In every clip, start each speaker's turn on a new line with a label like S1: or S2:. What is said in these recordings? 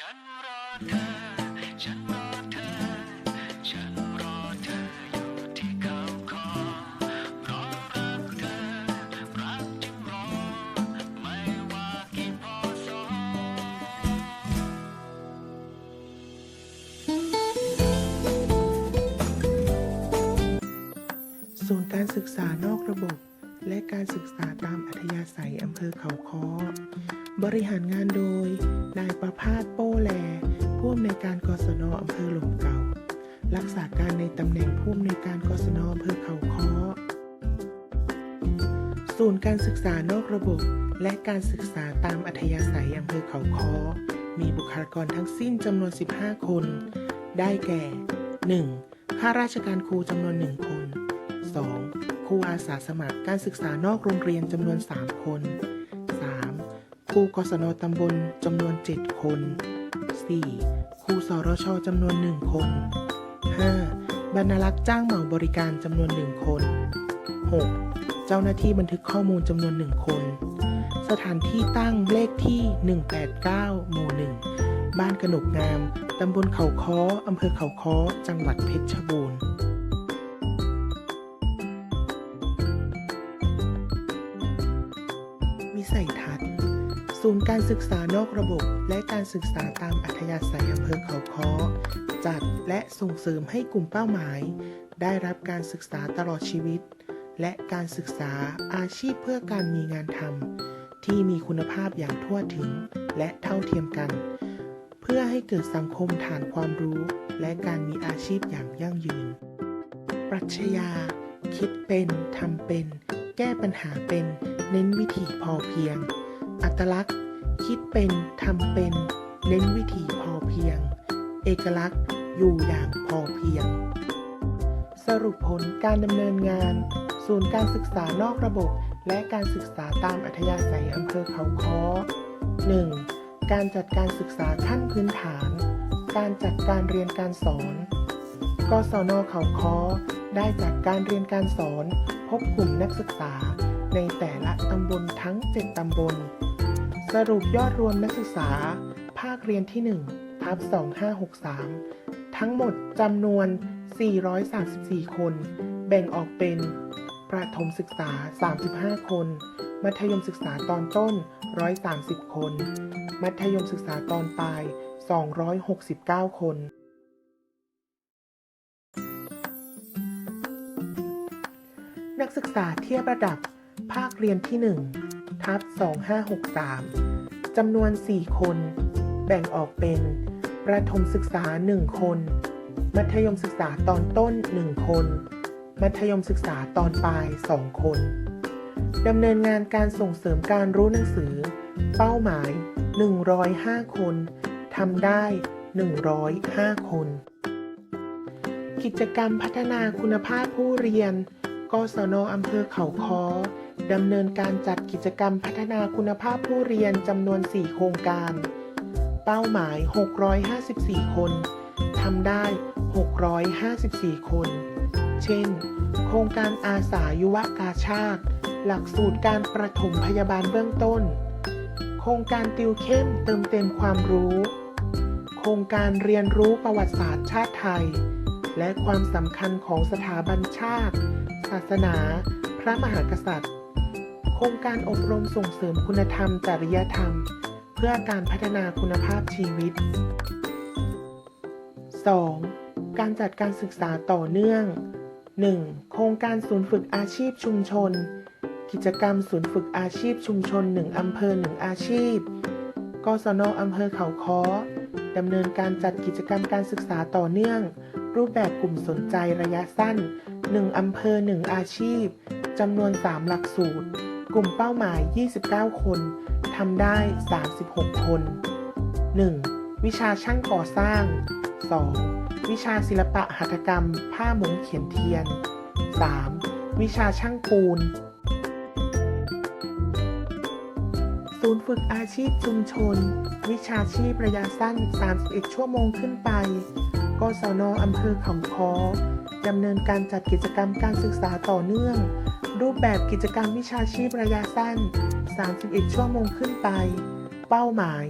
S1: ฉันรอเธอ ฉันรอเธอ ฉันรอเธออยู่ที่เขาคอรอรักเธอ รักจึงรอ ไม่ว่ากี่พอสอ
S2: ศูนย์การศึกษานอกระบบ และการศึกษาตามอัธยาศัยอำเภอเขาค้อบริหารงานโดย นายประภาสโป้แลผู้อำนวยการกศนอำเภอหลมเก่า รักษาการในตำแหน่งผู้อำนวยการกศนอำเภอเขาค้อศูนย์การศึกษานอกระบบ และการศึกษาตามอัธยาศัยอำเภอเขาค้อมีบุคลากรทั้งสิ้นจำนวน 15 คน ได้แก่ 1. ข้าราชการครูจำนวน 1 คน 2. ครูอาสาสมัครการศึกษานอกโรงเรียนจำนวน 3 คน 3. ครูกศนตำบลจำนวน 7 คน 4. ครูสรชจำนวน 1 คน 5. บรรลักษ์จ้างเหมาบริการจำนวน 1 คน 6. เจ้าหน้าที่บันทึกข้อมูลจำนวน 1 คน สถานที่ตั้งเลขที่ 189 หมู่ 1 บ้านกระหนกงาม ตำบลเขาค้ออำเภอเขาค้อ จังหวัดเพชรบูรณ์ ศูนย์การศึกษานอกระบบ และการศึกษาตามอัธยาศัยอำเภอเขาค้อจัดและส่งเสริมให้กลุ่มเป้าหมาย ได้รับการศึกษาตลอดชีวิต และการศึกษาอาชีพเพื่อการมีงานทำที่มีคุณภาพอย่างทั่วถึงและเท่าเทียมกัน เพื่อให้เกิดสังคมฐานความรู้ และการมีอาชีพอย่างยั่งยืน ปรัชญาคิดเป็นทำเป็น แก้ปัญหาเป็น เน้นวิถีพอเพียง อัตลักษณ์ คิดเป็นทำเป็น เน้นวิถีพอเพียง เอกลักษณ์อยู่อย่างพอเพียง สรุปผลการดำเนินงาน ศูนย์การศึกษานอกระบบ และการศึกษาตามอัธยาศัยอำเภอเขาค้อ 1. การจัดการศึกษาขั้นพื้นฐาน การจัดการเรียนการสอน กศนเขาค้อได้จัดการเรียนการสอน พบกลุ่มนักศึกษาในแต่ละตำบลทั้ง 7 ตำบล สรุปยอดรวมนักศึกษา ภาคเรียนที่ 1 ทับ 2563 ทั้งหมดจำนวน 434 คน แบ่งออกเป็น ประถมศึกษา 35 คน มัธยมศึกษาตอนต้น 130 คน มัธยมศึกษาตอนปลาย 269 คนนักศึกษาเทียบระดับภาคเรียนที่ 1 ทับ2563 จำนวน 4 คน แบ่งออกเป็น ประถมศึกษา 1 คน มัธยมศึกษาตอนต้น 1 คน มัธยมศึกษาตอนปลาย 2 คน ดำเนินงานการส่งเสริมการรู้หนังสือ เป้าหมาย 105 คน ทำได้ 105 คน กิจกรรมพัฒนาคุณภาพผู้เรียน กศนอำเภอเขาค้อ ดำเนินการจัดกิจกรรมพัฒนาคุณภาพผู้เรียนจำนวน 4 โครงการ เป้าหมาย 654 คน ทำได้ 654 คน เช่น โครงการอาสายุวกาชาติ หลักสูตรการประถมพยาบาลเบื้องต้น โครงการติวเข้มเติมเต็มความรู้ โครงการเรียนรู้ประวัติศาสตร์ชาติไทย และความสำคัญของสถาบันชาติ ศาสนา พระมหากษัตริย์ โครงการอบรมส่งเสริมคุณธรรม จริยธรรม เพื่อการพัฒนาคุณภาพชีวิต 2. การจัดการศึกษาต่อเนื่อง 1. โครงการศูนย์ฝึกอาชีพชุมชน กิจกรรมศูนย์ฝึกอาชีพชุมชน 1 อำเภอ 1 อาชีพ กศนอำเภอเขาค้อดำเนินการจัดกิจกรรมการศึกษาต่อเนื่อง รูปแบบกลุ่มสนใจระยะสั้น 1 อำเภอ 1 อาชีพจำนวน 3 หลักสูตร กลุ่มเป้าหมาย 29 คนทำได้ 36 คน 1. วิชาช่างก่อสร้าง 2. วิชาศิลปะหัตถกรรม ผ้ามุงเขียนเทียน 3. วิชาช่างปูน ศูนย์ฝึกอาชีพชุมชน วิชาชีพระยะสั้น 31 ชั่วโมงขึ้นไป กศนอำเภอเขาค้อดำเนินการจัดกิจกรรมการศึกษาต่อเนื่อง รูปแบบกิจกรรมวิชาชีพระยะสั้น 31 ชั่วโมงขึ้นไป เป้าหมาย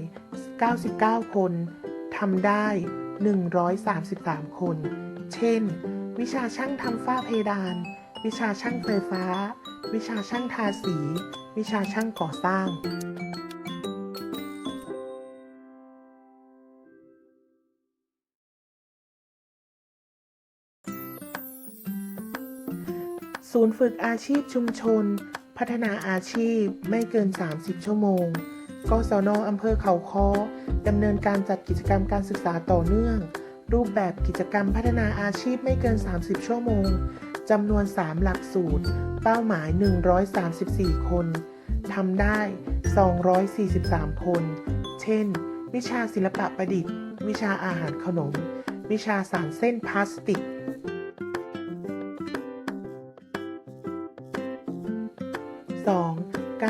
S2: 99 คน ทำได้ 133 คน เช่น วิชาช่างทำฝ้าเพดาน วิชาช่างไฟฟ้า วิชาช่างทาสี วิชาช่างก่อสร้าง ศูนย์ฝึกอาชีพชุมชน พัฒนาอาชีพไม่เกิน 30 ชั่วโมง กศนอำเภอเขาค้อดำเนินการจัดกิจกรรมการศึกษาต่อเนื่อง รูปแบบกิจกรรมพัฒนาอาชีพไม่เกิน 30 ชั่วโมงจำนวน 3 หลักสูตร เป้าหมาย 134 คนทำได้ 243 คน เช่น วิชาศิลปะประดิษฐ์ วิชาอาหารขนม วิชาสารเส้นพลาสติก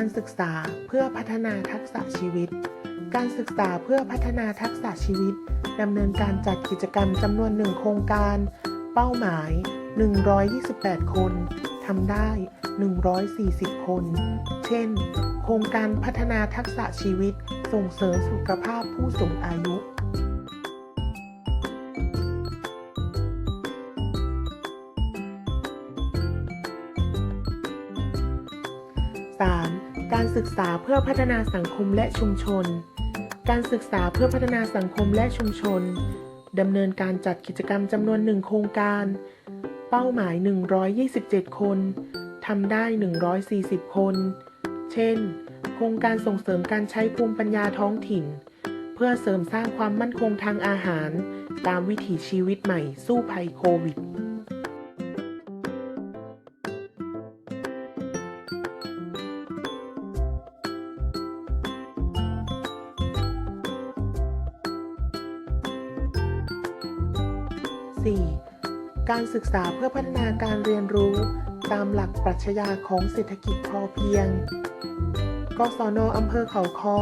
S2: การศึกษาเพื่อพัฒนาทักษะชีวิต การศึกษาเพื่อพัฒนาทักษะชีวิตดำเนินการจัดกิจกรรมจำนวนหนึ่งโครงการ เป้าหมาย 128 คนทำได้ 140 คน เช่น โครงการพัฒนาทักษะชีวิตส่งเสริมสุขภาพผู้สูงอายุ 3. การศึกษาเพื่อพัฒนาสังคมและชุมชน การศึกษาเพื่อพัฒนาสังคมและชุมชนดำเนินการจัดกิจกรรมจำนวนหนึ่งโครงการ เป้าหมาย 127 คนทำได้ 140 คน เช่น โครงการส่งเสริมการใช้ภูมิปัญญาท้องถิ่น เพื่อเสริมสร้างความมั่นคงทางอาหาร ตามวิถีชีวิตใหม่สู้ภัยโควิด 4. การศึกษาเพื่อพัฒนาการเรียนรู้ ตามหลักปรัชญาของเศรษฐกิจพอเพียง กศนอำเภอเขาค้อ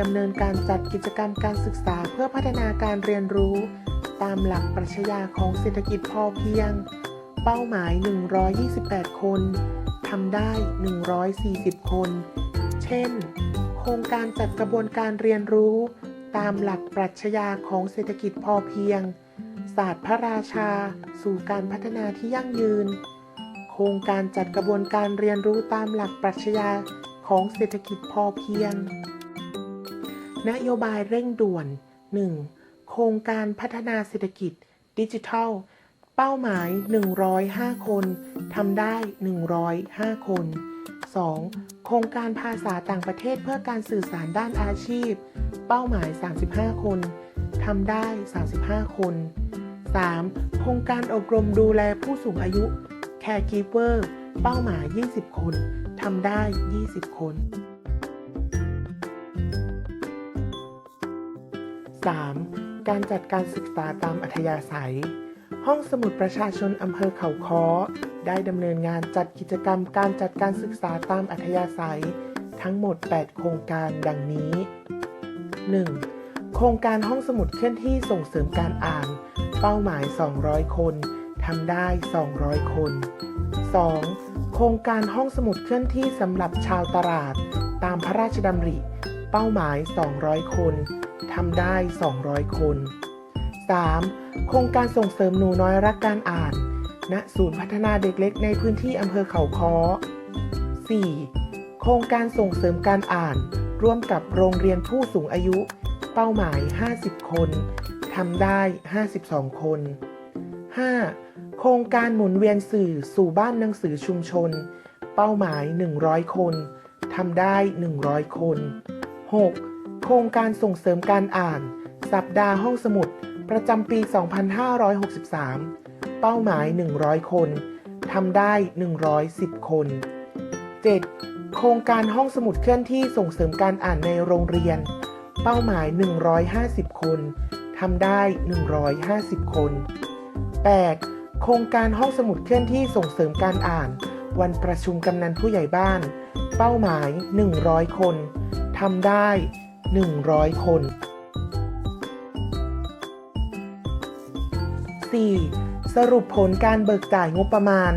S2: ดำเนินการจัดกิจกรรมการศึกษาเพื่อพัฒนาการเรียนรู้ ตามหลักปรัชญาของเศรษฐกิจพอเพียง เป้าหมาย 128 คนทำได้ 140 คน เช่น โครงการจัดกระบวนการเรียนรู้ ตามหลักปรัชญาของเศรษฐกิจพอเพียง ศาสตร์พระราชา สู่การพัฒนาที่ยั่งยืน โครงการจัดกระบวนการเรียนรู้ตามหลักปรัชญาของเศรษฐกิจพอเพียง นโยบายเร่งด่วน 1. โครงการพัฒนาเศรษฐกิจ ดิจิทัล เป้าหมาย 105 คนทำได้ 105 คน 2. โครงการภาษาต่างประเทศเพื่อการสื่อสารด้านอาชีพ เป้าหมาย 35 คนทำได้ 35 คน 3. โครงการอบรมดูแลผู้สูงอายุ Caregiver เป้าหมาย 20 คน ทำได้ 20 คน 3. การจัดการศึกษาตามอัธยาศัย ห้องสมุดประชาชนอำเภอเขาค้อ ได้ดำเนินงานจัดกิจกรรมการจัดการศึกษาตามอัธยาศัย ทั้งหมด 8 โครงการดังนี้ 1. โครงการห้องสมุดเคลื่อนที่ส่งเสริมการอ่าน เป้าหมาย 200 คนทำได้ 200 คน 2. โครงการห้องสมุดเคลื่อนที่สำหรับชาวตลาด ตามพระราชดำริ เป้าหมาย 200 คนทำได้ 200 คน 3. โครงการส่งเสริมหนูน้อยรักการอ่าน ณ ศูนย์พัฒนาเด็กเล็กในพื้นที่อำเภอเขาค้อ 4. โครงการส่งเสริมการอ่าน ร่วมกับโรงเรียนผู้สูงอายุ เป้าหมาย 50 คน ทำได้ 52 คน 5. โครงการหมุนเวียนสื่อสู่บ้านหนังสือชุมชน เป้าหมาย 100 คนทำได้ 100 คน 6. โครงการส่งเสริมการอ่าน สัปดาห์ห้องสมุด ประจำปี 2563 เป้าหมาย 100 คนทำได้ 110 คน 7. โครงการห้องสมุดเคลื่อนที่ส่งเสริมการอ่านในโรงเรียน เป้าหมาย 150 คน ทำได้ 150 คน 8. โครงการห้องสมุดเคลื่อนที่ส่งเสริมการอ่าน วันประชุมกำนันผู้ใหญ่บ้าน เป้าหมาย 100 คนทำได้ 100 คน 4. สรุปผลการเบิกจ่ายงบประมาณ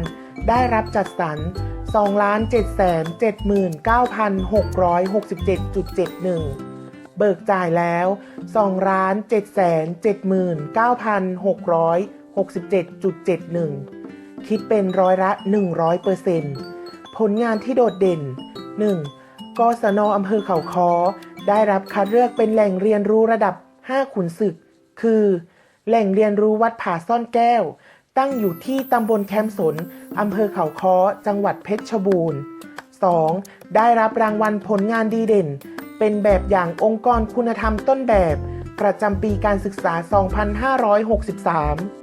S2: ได้รับจัดสรร 2,779,667.71 เบิกจ่ายแล้ว 2 ล้าน 779,667.71 คิดเป็นร้อยละ 100%ผลงานที่โดดเด่น 1. กศนอำเภอเขาคอ ได้รับคัดเลือกเป็นแหล่งเรียนรู้ระดับ 5 ขุนศึก คือ แหล่งเรียนรู้วัดผาซ่อนแก้ว ตั้งอยู่ที่ตำบลแคมสนอำเภอเขาคอ จังหวัดเพชรบูรณ์ 2. ได้รับรางวัลผลงานดีเด่น เป็นแบบอย่างองค์กรคุณธรรมต้นแบบ ประจำปีการศึกษา 2563